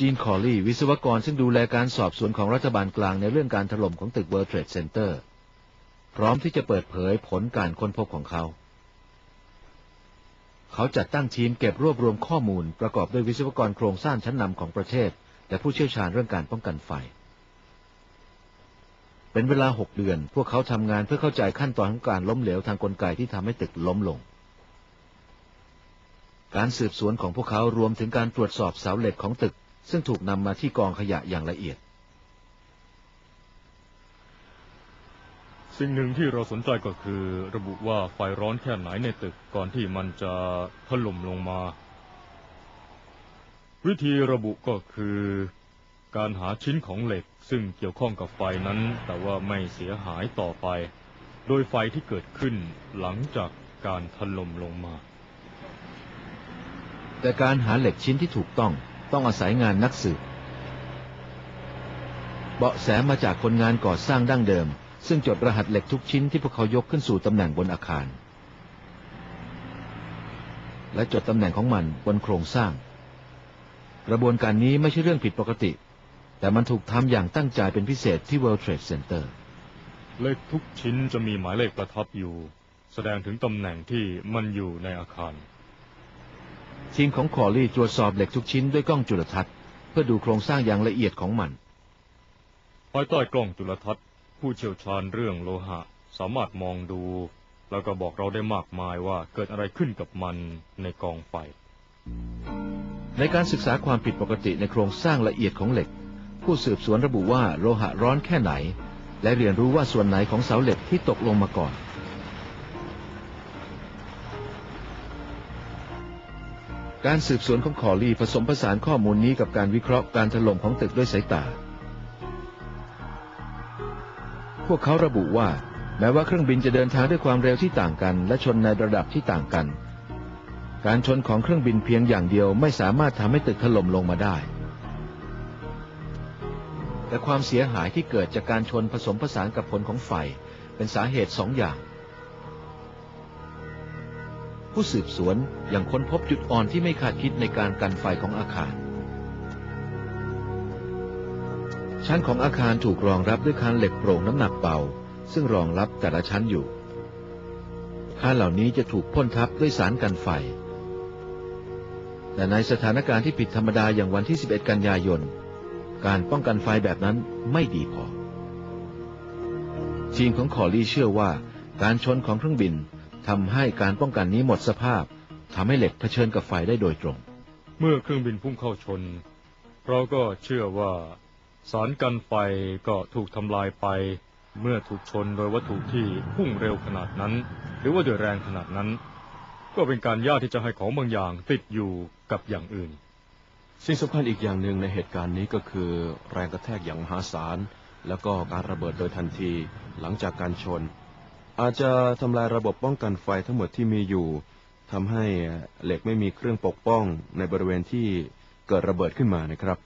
จีนคอลลี่วิศวกรซึ่งดูแลการสอบสวนของรัฐบาลกลางในเรื่องการถล่มของตึก World Trade Center พร้อมที่จะเปิดเผยผลการค้นพบของเขา เขาจัดตั้งทีมเก็บรวบรวมข้อมูลประกอบด้วยวิศวกรโครงสร้างชั้นนำของประเทศ และผู้เชี่ยวชาญเรื่องการป้องกันไฟ เป็นเวลาหกเดือน พวกเขาทำงานเพื่อเข้าใจขั้นตอนของการล้มเหลวทางกลไกที่ทำให้ตึกล้มลงการสืบสวนของพวกเขารวมถึงการตรวจสอบเสาเหล็กของตึก ซึ่งถูกนำมาที่กองขยะอย่างละเอียด สิ่งหนึ่งที่เราสนใจก็คือ ระบุว่าไฟร้อนแค่ไหนในตึกก่อนที่มันจะถล่มลงมา วิธีระบุก็คือ การหาชิ้นของเหล็กซึ่งเกี่ยวข้องกับไฟนั้น แต่ว่าไม่เสียหายต่อไป โดยไฟที่เกิดขึ้นหลังจากการถล่มลงมา แต่การหาเหล็กชิ้นที่ถูกต้อง ต้องอาศัยงานนักสืบ เบาะแสมาจากคนงานก่อสร้างดั้งเดิม ซึ่งจดรหัสเหล็กทุกชิ้นที่พวกเขายกขึ้นสู่ตำแหน่งบนอาคาร และจดตำแหน่งของมันบนโครงสร้าง กระบวนการนี้ไม่ใช่เรื่องผิดปกติ แต่มันถูกทำอย่างตั้งใจเป็นพิเศษที่ World Trade Center เลขทุกชิ้นจะมีหมายเลขประทับอยู่ แสดงถึงตำแหน่งที่มันอยู่ในอาคาร ทีมของคอรี่ตรวจสอบเหล็กทุกชิ้นด้วยกล้องจุลทรรศน์เพื่อดูโครงสร้างอย่างละเอียดของมัน ภายใต้กล้องจุลทรรศน์ผู้เชี่ยวชาญเรื่องโลหะ สามารถมองดู แล้วก็บอกเราได้มากมายว่าเกิดอะไรขึ้นกับมันในกองไฟ ในการศึกษาความผิดปกติในโครงสร้างละเอียดของเหล็ก ผู้สืบสวนระบุว่าโลหะร้อนแค่ไหน และเรียนรู้ว่าส่วนไหนของเสาเหล็กที่ตกลงมาก่อน การสืบสวนของคอรีผสมผสานข้อมูลนี้กับการวิเคราะห์การถล่มของตึกด้วยสายตา พวกเขาระบุว่า แม้ว่าเครื่องบินจะเดินทางด้วยความเร็วที่ต่างกัน และชนในระดับที่ต่างกัน การชนของเครื่องบินเพียงอย่างเดียวไม่สามารถทำให้ตึกถล่มลงมาได้ แต่ความเสียหายที่เกิดจากการชนผสมผสานกับผลของไฟเป็นสาเหตุสองอย่าง ผู้สืบสวนยังค้นพบจุดอ่อนที่ไม่คาดคิดในการกันไฟของอาคาร ชั้นของอาคารถูกรองรับด้วยคานเหล็กโปร่งน้ำหนักเบา ซึ่งรองรับแต่ละชั้นอยู่ คานเหล่านี้จะถูกพ่นทับด้วยสารกันไฟ แต่ในสถานการณ์ที่ผิดธรรมดาอย่างวันที่ 11 กันยายน การป้องกันไฟแบบนั้นไม่ดีพอ ทีมของคอรี่เชื่อว่าการชนของเครื่องบิน ทำให้การป้องกันนี้หมดสภาพทำให้เหล็กเผชิญกับไฟได้โดยตรง เมื่อเครื่องบินพุ่งเข้าชน เราก็เชื่อว่าสารกันไฟก็ถูกทำลายไป เมื่อถูกชนโดยวัตถุที่พุ่งเร็วขนาดนั้น หรือว่าด้วยแรงขนาดนั้น ก็เป็นการยากที่จะให้ของบางอย่างติดอยู่กับอย่างอื่น สิ่งสำคัญอีกอย่างหนึ่งในเหตุการณ์นี้ก็คือ แรงกระแทกอย่างมหาศาลแล้วก็การระเบิดโดยทันทีหลังจากการชน อาจจะทำลายระบบป้องกันไฟทั้งหมดที่มีอยู่ทำให้เหล็กไม่มีเครื่องปกป้องในบริเวณที่เกิดระเบิดขึ้นมานะครับ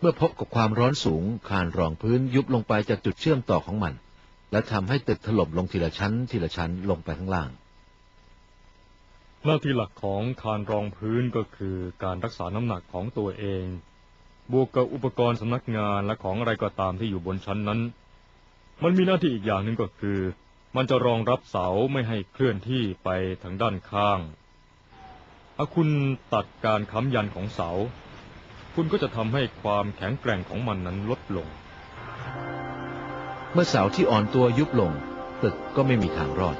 เมื่อพบกับความร้อนสูง คานรองพื้นยุบลงไปจากจุดเชื่อมต่อของมัน และทำให้ตึกถล่มลงทีละชั้นทีละชั้นลงไปข้างล่าง หน้าที่หลักของคานรองพื้นก็คือการรักษาน้ำหนักของตัวเอง บวกกับอุปกรณ์สำนักงานและของอะไรก็ตามที่อยู่บนชั้นนั้น มันมีหน้าที่อีกอย่างหนึ่งก็คือ มันจะรองรับเสาไม่ให้เคลื่อนที่ไปทางด้านข้างถ้าคุณตัดการค้ำยันของเสา คุณก็จะทำให้ความแข็งแกร่งของมันนั้นลดลง เมื่อเสาที่อ่อนตัวยุบลงตึกก็ไม่มีทางรอด